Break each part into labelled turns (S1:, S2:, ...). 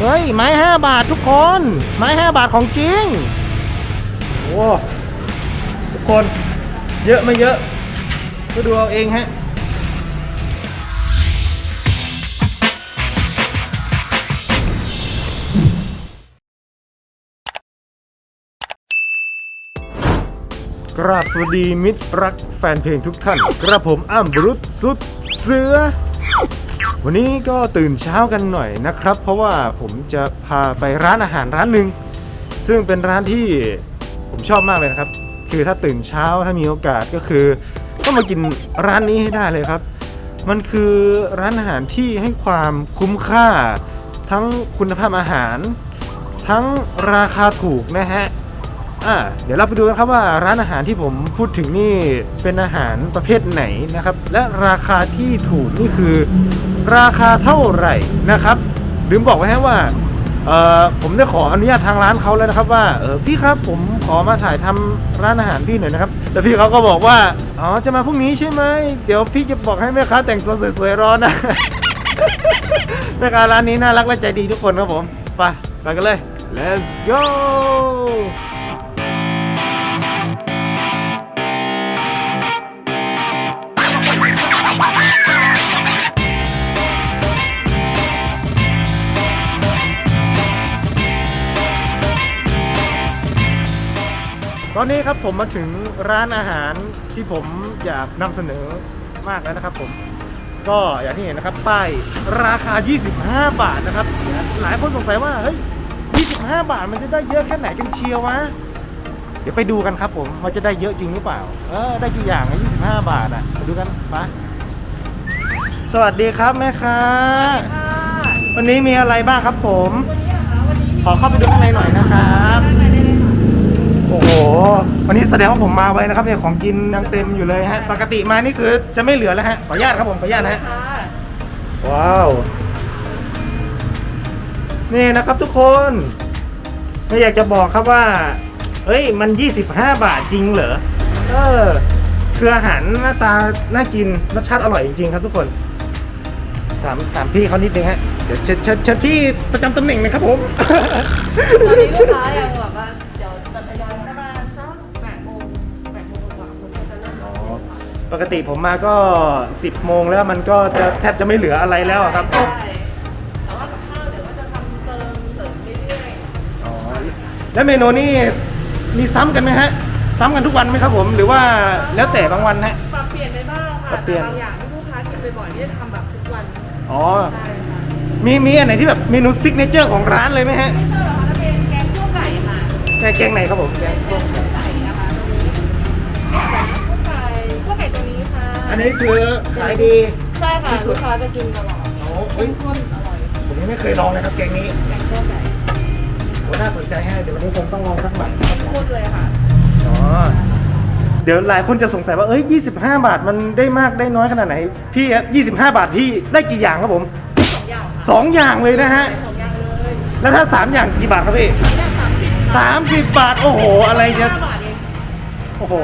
S1: เฮ้ย ไม้ 5 บาททุกคน ไม้ 5 บาทของจริง โอ้ทุกคน เยอะไม่เยอะ ก็ดูเอาเองฮะกราบสวัสดีมิตรรักแฟนเพลงทุกท่าน กระผมอ้ำบรุษสุดเสือ วันนี้ก็ตื่นเช้ากันหน่อยนะครับ เพราะว่าผมจะพาไปร้านอาหารร้านหนึ่งซึ่งเป็นร้านที่ผมชอบมากเลยนะครับ คือถ้าตื่นเช้าถ้ามีโอกาสก็คือต้องมากินร้านนี้ให้ได้เลยครับ มันคือร้านอาหารที่ให้ความคุ้มค่า ทั้งคุณภาพอาหาร ทั้งราคาถูกนะฮะ อ่าเดี๋ยวเราไปดูกันครับว่าร้านอาหารที่ผมพูดถึงนี่เป็นอาหารประเภทไหนนะครับ และราคาที่ถูกนี่คือ ราคาเท่าไหร่นะครับลืมบอกไว้ให้ว่าผมได้ขออนุญาตทางร้านเขาแล้วนะครับว่าเออพี่ครับผมขอมาถ่ายทำร้านอาหารพี่หน่อยนะครับแต่พี่เขาก็บอกว่าอ๋อจะมาพรุ่งนี้ใช่ไหมเดี๋ยวพี่จะบอกให้แม่ค้าแต่งตัวสวยๆรอนะแม่ค้าร้านนี้น่ารักและใจดีทุกคนครับผมไปไปกันเลย let's go ตอนนี้ครับผมมาถึงร้านอาหารที่ผมอยากนำเสนอมากแล้วนะครับผมก็อย่างที่เห็นนะครับป้ายราคา 25 บาทนะครับ หลายคนสงสัยว่าเฮ้ย 25 บาทมันจะได้เยอะแค่ไหนกันเชียววะเดี๋ยวไปดูกันครับผมว่าจะได้เยอะจริงหรือเปล่า เออได้กี่อย่างอะ25 บาทอะไปดูกันไปสวัสดีครับแม่ค้าวันนี้มีอะไรบ้างครับผม ขอเข้าไปดูข้างในหน่อยนะครับ โอ้โห วันนี้แสดงว่าผมมาไว้นะครับเนี่ยของกินยังเต็มอยู่เลยฮะ ปกติมานี่คือจะไม่เหลือแล้วฮะ ขออนุญาตครับผม ขออนุญาตนะฮะว้าว นี่นะครับทุกคนไม่อยากจะบอกครับว่า เฮ้ย มัน 25 บาทจริงเหรอ เออ คืออาหารหน้าตา น่ากิน รสชาติอร่อยจริงๆครับทุกคน ถาม ถามพี่เขานิดนึงฮะ เดี๋ยวเชิญเชิญเชิญพี่ประจำตำแหน่งหนะครับผม
S2: ตอนนี้ลูกค้ายังแบบว่า ปก
S1: ติผมมาก็ 10 โมงแล้วมันก็จะแทบจะไม่เหลืออะไรแล้วอะครับ
S2: ใช่แต่ว่ากับข้าวเดี๋ยวก็จะทำเติมเสริมเรื่อย
S1: อ๋อ แล้วเมนูนี่มีซ้ำกันไหมฮะ ซ้ำกันทุกวันไหมครับผม หรือว่าแล้วแต่บางวันฮะ
S2: ๆปรับเปลี่ยนไปบ้าง
S1: ปรั
S2: ค่ะ
S1: บเปลี่ยน
S2: แต่บางอย่างที่ลูกค้ากินบ่อยๆก็จะทำแบบทุกวัน
S1: อ๋อ
S2: ใช่ค่ะ
S1: มีมีอันไหนที่แบบเมนูซิกเนเจอร์ของร้านเลยไหมฮะ
S2: ที่เจอค่ะจะเป็นแกงคั่วไก่ค่ะ
S1: แกงแกงไหนครับผมแก
S2: เป็
S1: ง
S2: นแกงคั่ว
S1: อันนี้คือขายดี
S2: ใช่ค่ะลูกค้าจะกินตลอด
S1: โอ้
S2: เข้
S1: เฮ้ย
S2: มข้นอร่อย
S1: ผมยังไม่เคยลองเลยครับแกงนี้
S2: แกงคั่วไก่
S1: โอ้น่าสนใจฮะเดี๋ยววันนี้คงต้องลองสักหน่อยครับผม
S2: ข้นเลยค่ะ
S1: อ๋อเดี๋ยวหลายคนจะสงสัยว่าเอ้ย 25 บาทมันได้มากได้น้อยขนาดไหน พี่อะ25 บาทพี่ได้กี่อย่างครับผม
S2: สองอย่างค่ะ
S1: สองอย่างเลยนะฮะ
S2: สองอย่างเลย
S1: แล้วถ้า 3 อย่างกี่บาทครับพี่
S2: เนี่ยสามสิบ
S1: 30บาทโอ้โหอะไรจะ
S2: ห้าบาทเอง
S1: โอ้โห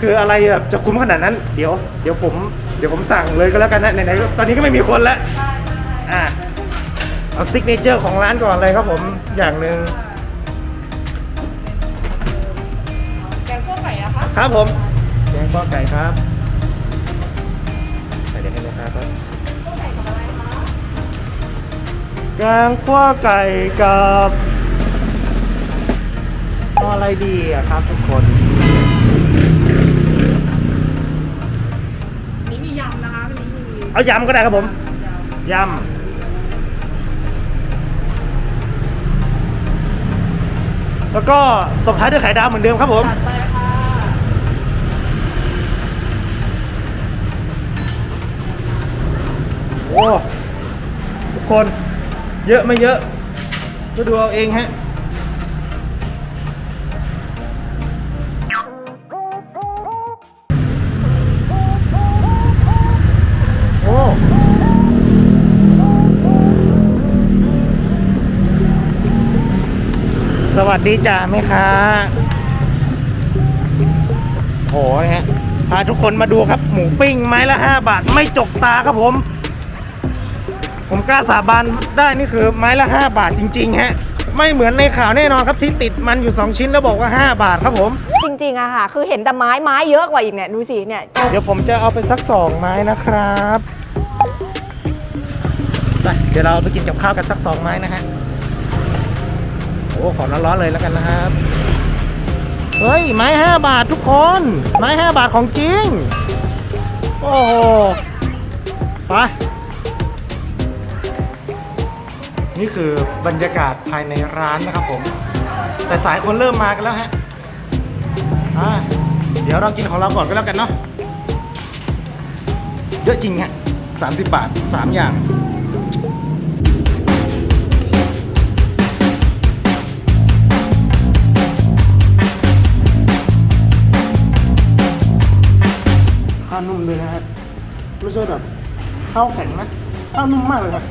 S1: คืออะไรแบบจะคุ้มขนาดนั้น เดี๋ยวเดี๋ยวผมเดี๋ยวผมสั่งเลยก็แล้วกันนะไหนๆตอนนี้ก็ไม่มีคนแล้วอะเอาซิกเนเจอร์ของร้านก่อนเลยครับผมอย่างหนึ่ง
S2: แกงคั่วไก่อะคะ
S1: ครับผมแกงข้อไก่ครับใส่เดี๋ยวให้เลยครับ
S2: คั่วไก่กับอะไรคะ
S1: แกงขั้วไก่กับเอาอะไรดีอะครับทุกคน
S2: อัน
S1: เอายำก็ได้ครับผม
S2: ยำ
S1: แล้วก็ตบท้ายด้วยไข่ดาวเหมือนเดิมครับผม
S2: จัดไปค่ะ
S1: โอ้ทุกคน เยอะไม่เยอะก็ดูเอาเองฮะ วัสดีจ้าแม่ค้าโหนะฮะพาทุกคนมาดูครับ หมูปิ้งไม้ละ 5 บาท ไม่จกตาครับผม ผมกล้าสาบานได้นี่คือไม้ละ 5 บาทจริง ๆ ฮะ ไม่เหมือนในข่าวแน่นอนครับที่ติดมันอยู่ 2 ชิ้นแล้วบอกว่า 5 บาทครับผม
S3: จริงๆอะค่ะ คือเห็นแต่ไม้ไม้เยอะกว่าอีกเนี่ย ดูสิเนี่ย
S1: เดี๋ยวผมจะเอาไปสัก 2 ไม้นะครับไปเดี๋ยวเราไปกินกับข้าวกันสัก 2 ไม้นะฮะโอ้ขอร้อนๆเลยแล้วกันนะครับ เฮ้ย ไม้ 5 บาททุกคน ไม้ 5 บาทของจริง โอ้โห ไป นี่คือบรรยากาศภายในร้านนะครับผมแต่สายคนเริ่มมากันแล้วฮะอ่าเดี๋ยวเรากินของเราก่อนก็แล้วกันเนาะ เยอะจริงฮะ30 บาท 3 อย่าง นุ่มเลยนะฮะไม่ใช่แบบข้าวแข็งนะข้าวนุ่มมากเลยครับ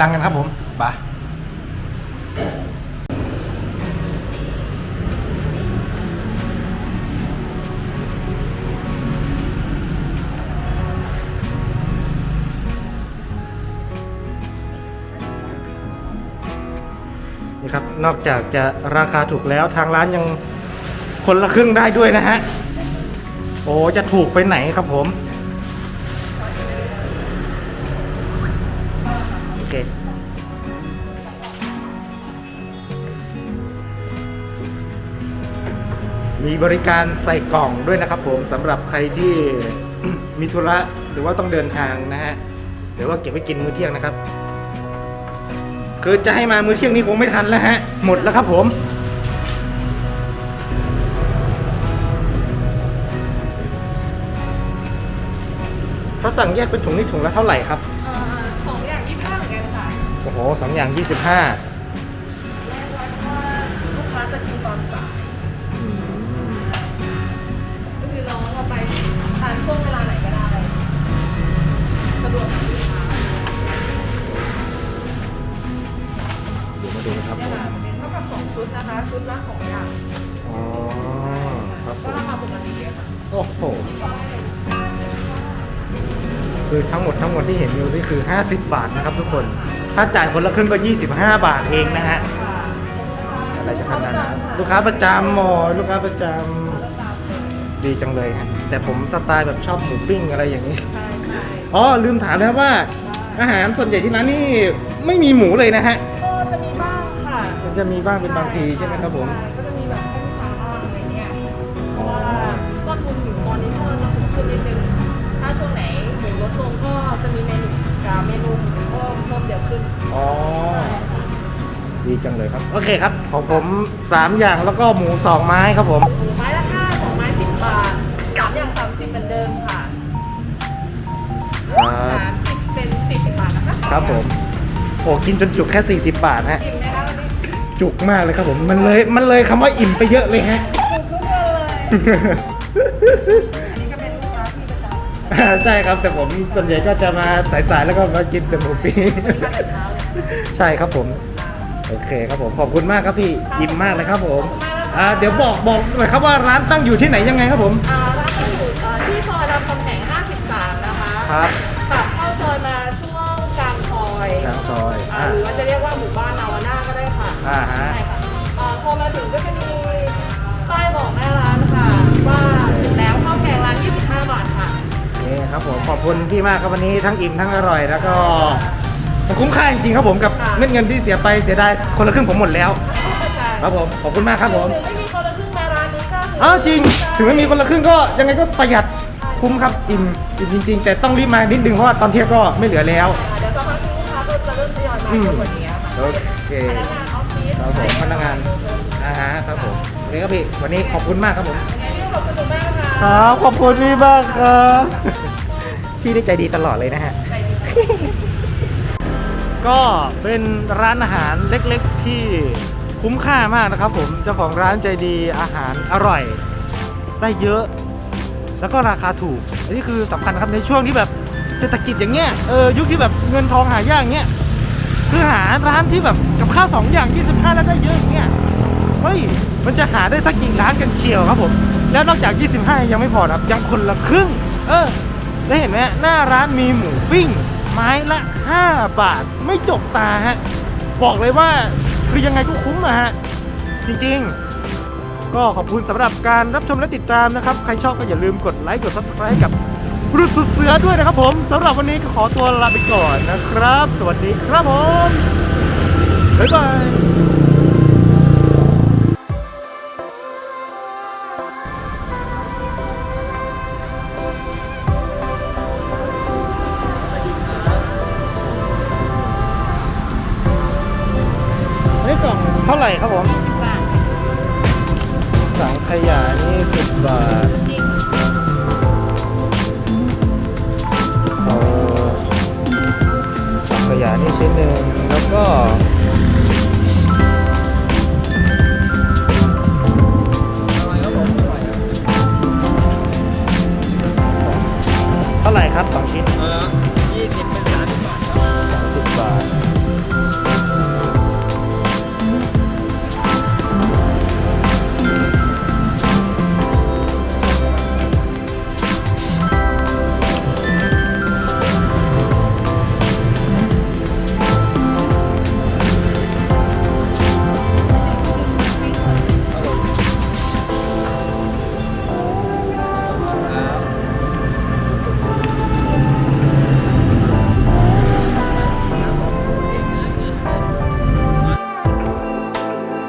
S1: ตังค์กันครับผมไปนี่ครับ นอกจากจะราคาถูกแล้วทางร้านยังคนละครึ่งได้ด้วยนะฮะ โอ้ จะถูกไปไหนครับผม เค มีบริการใส่กล่องด้วยนะครับผมสำหรับใครที่ มีธุระหรือว่าต้องเดินทางนะฮะหรือว่าเก็บไว้กินมื้อเที่ยงนะครับ คือจะให้มามื้อเที่ยงนี้คงไม่ทันแล้วฮะ หมดแล้วครับผมถ้าสั่งแยกเป็นถุงนี่ถุงละเท่าไหร่ครับ โอ้โหสองอย่าง25
S2: แรกไว้ว่าลูกค้าจะกินตอนสายก็คือน้องเราไปทานช่วงเวลาไหนก็ได้สะดวกกับลูกค้า
S1: เดี๋ยวมาดูนะครับผ
S2: เนี่ย
S1: ม
S2: ค่ะเป็นเท่ากับสองชุดนะคะ ชุดละสองอย่าง
S1: อ๋อครับผ
S2: ก็
S1: ม
S2: ราคาปกติเลยค่ะ
S1: โอ้โหคือทั้งหมดทั้งหมดที่เห็นอยู่นี่คือ 50 บาทนะครับทุกคน ถ้าจ่ายคนละครึ่งก็ 25 บาทเองนะฮะอะไรจะขนาดนั้นลูกค้าประจำหมอลูกค้าประจำดีจังเลยฮะแต่ผมสไตล์แบบชอบหมูปิ้งอะไรอย่างนี้
S2: ใช่ใช่
S1: อ๋อลืมถามนะครับว่า อาหารส่วนใหญ่ที่ร้านนี่ไม่มีหมูเลยนะฮะ
S2: ก็จะมีบ้างค่ะ
S1: มันจะมีบ้างเป็นบางทีใช่ไหมครับผม
S2: ใช่ก็จะมีแบบให้ลูกค้าบ้างอะไรเงี้ยเพราะว่าต้นทุนหมูตอนนี้เพิ่มมาสูงขึ้นนิดนึงถ้าช่วงไหนหมูลดลงก็จะมีเมนูกับเมนูหมู เพิ่มเพิ่มเยอะขึ้น
S1: อ๋อ
S2: ใช่ค่ะ
S1: ดีจังเลยครับ โอเคครับ ของผม 3 อย่างแล้วก็หมู 2 ไม้ครับผม
S2: หมูไม้ละห้าสองไม้สิบบาทสามอย่างสามสิบเหมือนเดิมค่ะ
S1: ครับ
S2: สามสิบเป็นสี่สิบบาทนะคะ
S1: ครับผม โอ้กินจนจุกแค่ 40 บาทฮะ
S2: อิ่มไหมคะวันนี้
S1: จุกมากเลยครับผม มันเลย มันเลยคำว่าอิ่มไปเยอะเลยฮะ
S2: จุกทุกเดือนเลย
S1: ใช่ครับแต่ผมส่วนใหญ่ก็จะมาสายๆแล้วก็มากินแต่หมูปิ้ง
S2: ตั้งแต่เช้าเลย
S1: ใช่ครับผม โอเคครับผมขอบคุณมากครับพี่อิ่มมากเลยครับผม
S2: ขอบคุณมากนะคะ
S1: อ่าเดี๋ยวบอกบอกหน่อยครับว่าร้านตั้งอยู่ที่ไหนยังไงครับผม
S2: อ่าร้านเราอยู่เอ่อที่ซอยรามคำแหง53 นะคะ
S1: ครับ
S2: ขับเข้าซอยมาช่วงกลางซอย
S1: ทางซอย
S2: อ่า
S1: อ่า
S2: หรือว่าจะเรียกว่าหมู่บ้านนาวาน่าก็ได้ค่ะ
S1: อ่าฮะ
S2: ใช่ค่ะอ่าพอมาถึงก็จะมี ครับ
S4: ผมขอบคุณพี่มากครับวันนี้ทั้งอิ่มทั้งอร่อย แล้วก็มันคุ้มค่าจริงๆครับผมกับ
S2: ค่ะ
S4: เม็ดเงินที่เสียไปเสียดายคนละครึ่งผมหมดแล้ว ครับผมขอบคุณมากครับผม
S2: ถึงไม่มีคนละครึ่งมาร้านนี้ก็คือ
S4: อ้าวจริง ถึงไม่มีคนละครึ่งก็ยังไงก็ประหยัดคุ้มครับอิ่มอิ่มจริง ๆ แต่ต้องรีบมานิดนึงเพราะว่าตอนเที่ยงก็ไม่เหลือแล้ว
S2: เดี๋ยวสักพักหนึงลูกค้าก็จะเริ่มทยอยมาเยอะกว่านี้ค่ะ
S4: โอเค
S2: พนักงานออฟฟิศ
S4: ครับผมพนักงานอาหารครับผมโอเคครับพี่วันนี้ขอบคุณมากครับผม
S2: ยังไงพี่ขอบคุณมากค่ะ
S4: ครับขอบคุณพี่มากครับ พี่ได้ใจดีตลอดเลยนะฮะ
S1: ก็เป็นร้านอาหารเล็กๆที่คุ้มค่ามากนะครับผมเจ้าของร้านใจดีอาหารอร่อย ได้เยอะ แล้วก็ราคาถูกอันนี้คือสำคัญครับในช่วงที่แบบเศรษฐกิจอย่างเงี้ยเออยุคที่แบบเงินทองหายากเงี้ยคือหาร้านที่แบบกับข้าวสองอย่าง 25 แล้วได้เยอะอย่างเงี้ยเฮ้ยมันจะหาได้สักกี่ร้านกันเชียวครับผม แล้วนอกจาก 25 ยังไม่พอครับยังคนละครึ่ง เออ ได้วเห็นไหมฮะหน้าร้านมีหมูปิ้ง ไม้ละ 5 บาท ไม่จกตาฮะ บอกเลยว่าคือยังไงก็คุ้มอะฮะ จริงๆ ก็ขอบคุณสำหรับการรับชมและติดตามนะครับ ใครชอบก็อย่าลืมกดไลค์กด subscribe ให้กับรุดสุดเสือด้วยนะครับผมสำหรับวันนี้ก็ขอตัวลาไปก่อนนะครับ สวัสดีครับผม บ๊ายบายาไหร่ครับผม
S2: 20บาท
S1: สังขยานี่สิบบาท
S2: จริง
S1: เอาสังขยานี่ชิ้นหนึ่งแล้วก็